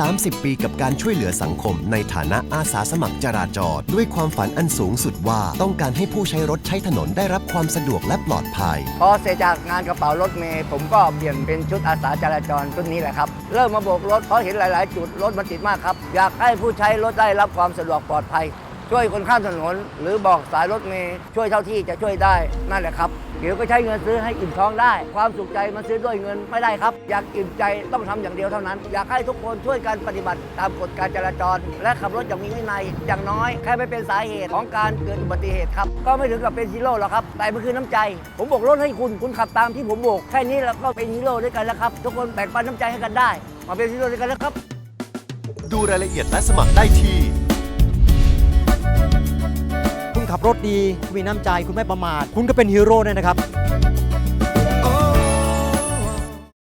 30 ปีกับการช่วยเหลือสังคมในฐานะอาสาสมัครจราจร ด้วยความฝันอันสูงสุดว่าต้องการให้ผู้ใช้รถใช้ถนนได้รับความสะดวกและปลอดภัย พอเสร็จจากงานกระเป๋ารถเมย์ผมก็เปลี่ยนเป็นชุดอาสาจราจรชุดนี้แหละครับ เริ่มมาโบกรถเพราะเห็นหลาย ๆ จุดรถมันติดมากครับ อยากให้ผู้ใช้รถได้รับความสะดวกปลอดภัย ช่วยคนข้ามถนน หรือบอกสายรถเมย์ช่วยเท่าที่จะช่วยได้นั่นแหละครับ เดี๋ยวก็ใช้เงินซื้อให้อิ่มท้องได้ ความสุขใจมาซื้อด้วยเงินไม่ได้ครับ อยากอิ่มใจต้องทำอย่างเดียวเท่านั้น อยากให้ทุกคนช่วยกันปฏิบัติตามกฎการจราจร และขับรถอย่างมีวินัยอย่างน้อยแค่ไม่เป็นสาเหตุของการเกิดอุบัติเหตุครับก็ไม่ถึงกับเป็นฮีโร่หรอกครับแต่มันคือน้ำใจ ผมโบกรถให้คุณคุณขับตามที่ผมโบกแค่นี้แล้วก็เป็นฮีโร่ด้วยกันแล้วครับ ทุกคนแบ่งปันน้ำใจให้กันได้ มาเป็นฮีโร่ด้วยกันแล้วครับ ดูรายละเอียดและสมัครได้ที่ ขับรถดีคุณมีน้ำใจคุณไม่ประมาท คุณก็เป็นฮีโร่ด้วยนะครับ